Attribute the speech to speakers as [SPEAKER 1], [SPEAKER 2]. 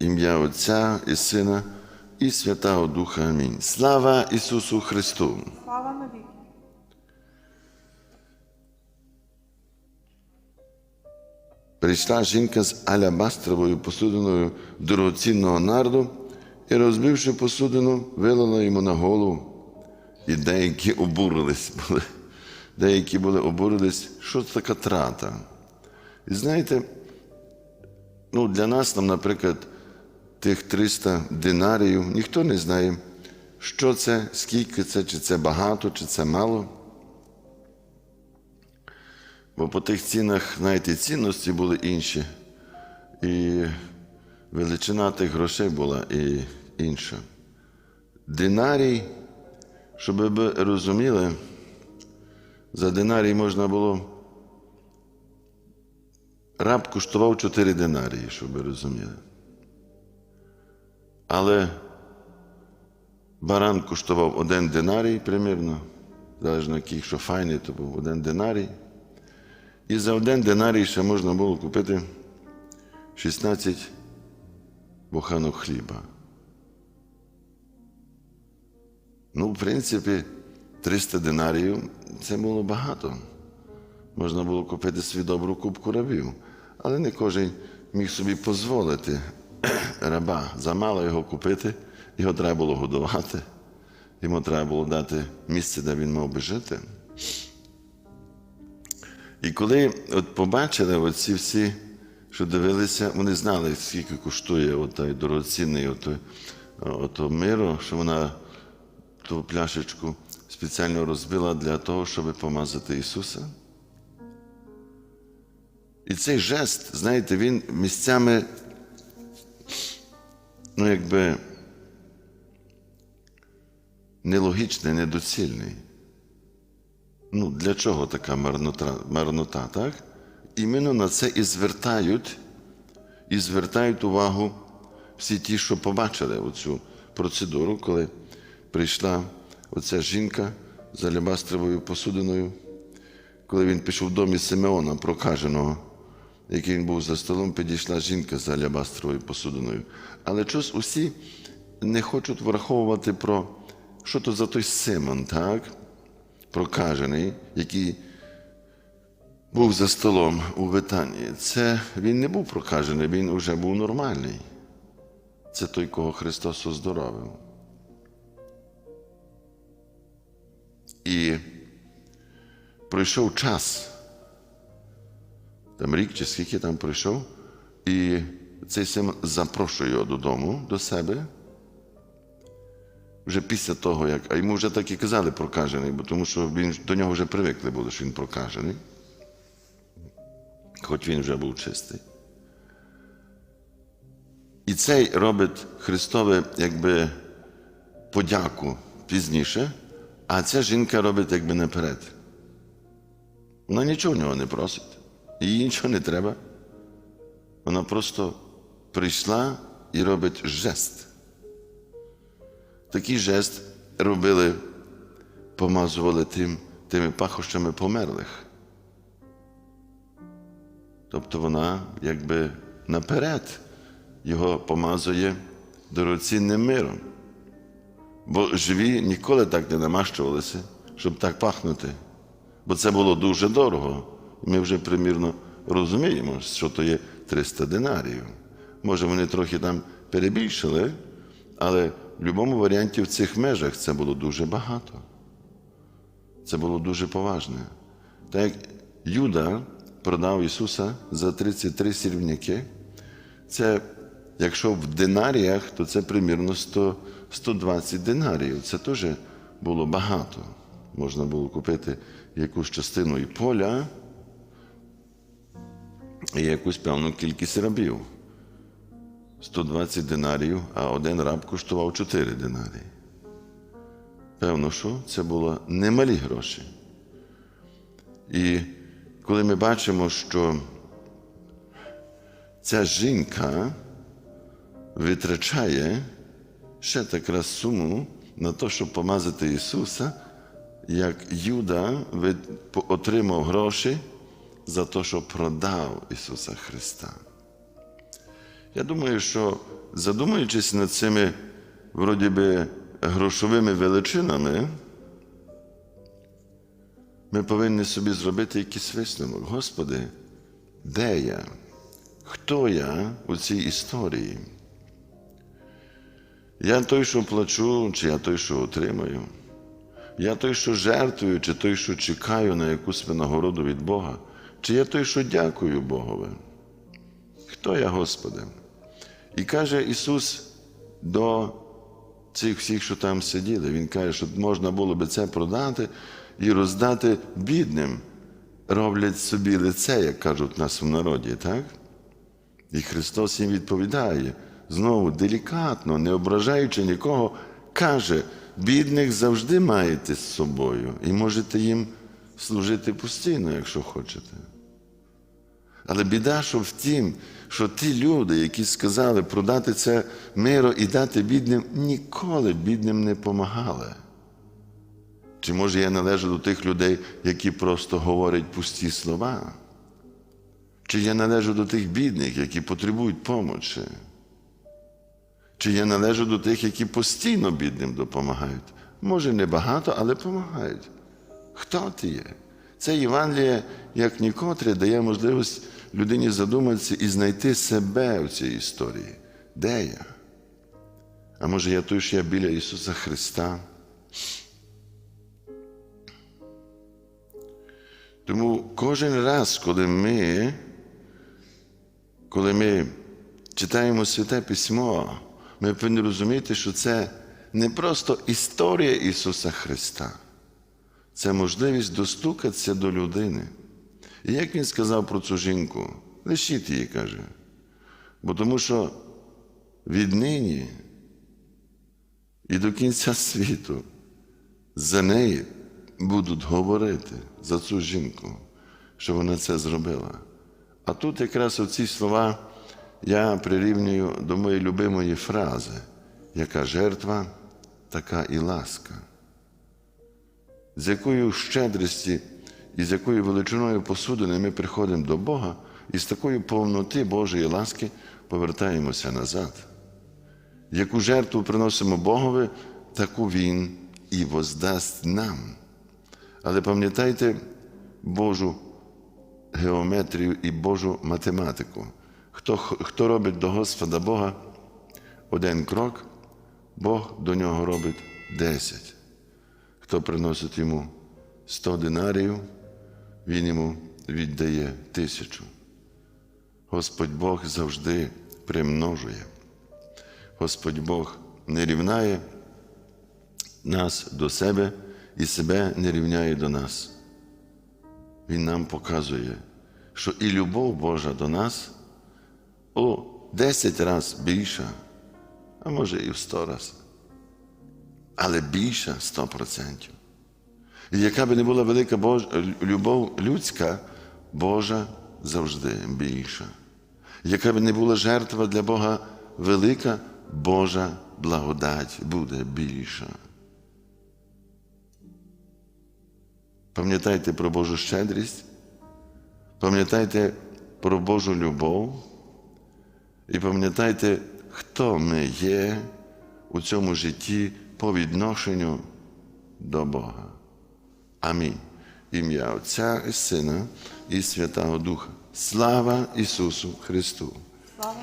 [SPEAKER 1] Ім'я Отця і Сина і Святого Духа. Амінь. Слава Ісусу Христу!
[SPEAKER 2] Слава навіки.
[SPEAKER 1] Прийшла жінка з алябастровою посудиною дорогоцінного нарду і, розбивши посудину, вилила йому на голову. І деякі обурились були. Деякі були обурились, що це така трата. І знаєте, ну, для нас, там, наприклад, тих 300 динаріїв, ніхто не знає, що це, скільки це, чи це багато, чи це мало. Бо по тих цінах, знаєте, цінності були інші. І величина тих грошей була і інша. Динарій, щоб ви розуміли, за динарій можна було. Раб коштував 4 динарії, щоб ви розуміли. Але баран коштував один динарій примірно, залежно який, що файний, то був один динарій. І за один динарій ще можна було купити 16 буханок хліба. Ну, в принципі, 300 динаріїв це було багато. Можна було купити собі добру кубку рабів. Але не кожен міг собі дозволити раба. Замало його купити, його треба було годувати, йому треба було дати місце, де він мав би жити. І коли от побачили оці всі, що дивилися, вони знали, скільки коштує отой дорогоцінний ото, ото миро, що вона ту пляшечку спеціально розбила для того, щоб помазати Ісуса. І цей жест, знаєте, він місцями, ну, якби нелогічний, недоцільний. Ну, для чого така марнота, марнота, так? Іменно на це і звертають, і звертають увагу всі ті, що побачили оцю процедуру, коли прийшла оця жінка з алябастровою посудиною, коли він пішов в домі Симеона, прокаженого, який він був за столом, підійшла жінка з алябастровою посудиною. Але чогось усі не хочуть враховувати про що то за той Симон, так? прокажений, який був за столом у Витанії, це він не був прокажений, він вже був нормальний. Це той, кого Христос оздоровив. І пройшов час, там рік чи скільки там пройшов, і цей Симон запрошує його додому до себе вже після того, як. А йому вже так і казали прокажений, бо тому що він, до нього вже привикли були, що він прокажений. Хоч він вже був чистий. І цей робить Христове якби подяку пізніше, а ця жінка робить якби наперед. Вона нічого в нього не просить, їй нічого не треба. Вона просто прийшла і робить жест. Такий жест робили, помазували тим, тими пахощами померлих. Тобто вона якби наперед його помазує дорогоцінним миром. Бо живі ніколи так не намащувалися, щоб так пахнути. Бо це було дуже дорого. Ми вже примірно розуміємо, що то є 300 динарів. Може, вони трохи там перебільшили, але в будь-якому варіанті в цих межах це було дуже багато. Це було дуже поважне. Так як Юда продав Ісуса за 33 сірвняки, це, якщо в динаріях, то це примірно 100, 120 динаріїв. Це теж було багато. Можна було купити якусь частину і поля, і якусь певну кількість рабів. 120 динарів, а один раб коштував 4 динарії. Певно, що це було немалі гроші. І коли ми бачимо, що ця жінка витрачає ще так суму на те, щоб помазати Ісуса, як Юда отримав гроші за те, що продав Ісуса Христа. Я думаю, що задумуючись над цими вроді би грошовими величинами, ми повинні собі зробити якийсь висновок. Господи, де я? Хто я у цій історії? Я той, що плачу, чи я той, що отримаю? Я той, що жертвую, чи той, що чекаю на якусь винагороду від Бога, чи я той, що дякую Богові? Хто я, Господи? І каже Ісус до цих всіх, що там сиділи, Він каже, що можна було би це продати і роздати бідним. Роблять собі лице, як кажуть в нас в народі, так? І Христос їм відповідає, знову делікатно, не ображаючи нікого, каже, бідних завжди маєте з собою і можете їм служити постійно, якщо хочете. Але біда, що в тім, що ті люди, які сказали продати це миро і дати бідним, ніколи бідним не помагали. Чи може я належу до тих людей, які просто говорять пусті слова? Чи я належу до тих бідних, які потребують помочі? Чи я належу до тих, які постійно бідним допомагають? Може, не багато, але допомагають. Хто ти є? Це Євангеліє, як нікотре, дає можливість людині задуматися і знайти себе в цій історії. Де я? А може, я той, що я біля Ісуса Христа? Тому кожен раз, коли ми, коли ми читаємо Святе Письмо, ми повинні розуміти, що це не просто історія Ісуса Христа, це можливість достукатися до людини. І як він сказав про цю жінку, лишіть її, каже. Бо тому що віднині і до кінця світу за неї будуть говорити за цю жінку, що вона це зробила. А тут якраз оці слова я прирівнюю до моєї любимої фрази, яка жертва, така і ласка. З якою щедрості і з якою величиною посудини ми приходимо до Бога, і з такої повноти Божої ласки повертаємося назад. Яку жертву приносимо Богові, таку Він і воздасть нам. Але пам'ятайте Божу геометрію і Божу математику. Хто, хто робить до Господа Бога один крок, Бог до нього робить десять. Хто приносить йому сто динарів, він йому віддає тисячу. Господь Бог завжди примножує. Господь Бог не рівняє нас до себе і себе не рівняє до нас. Він нам показує, що і любов Божа до нас у 10 разів більша, а може і в 100 разів, але більша 100%. І яка би не була велика Бож... любов людська, Божа завжди більша. Яка би не була жертва для Бога велика, Божа благодать буде більша. Пам'ятайте про Божу щедрість, пам'ятайте про Божу любов і пам'ятайте, хто ми є у цьому житті по відношенню до Бога. Амінь. Ім'я Отця і Сина і Святого Духа. Слава Ісусу Христу!
[SPEAKER 2] Слава!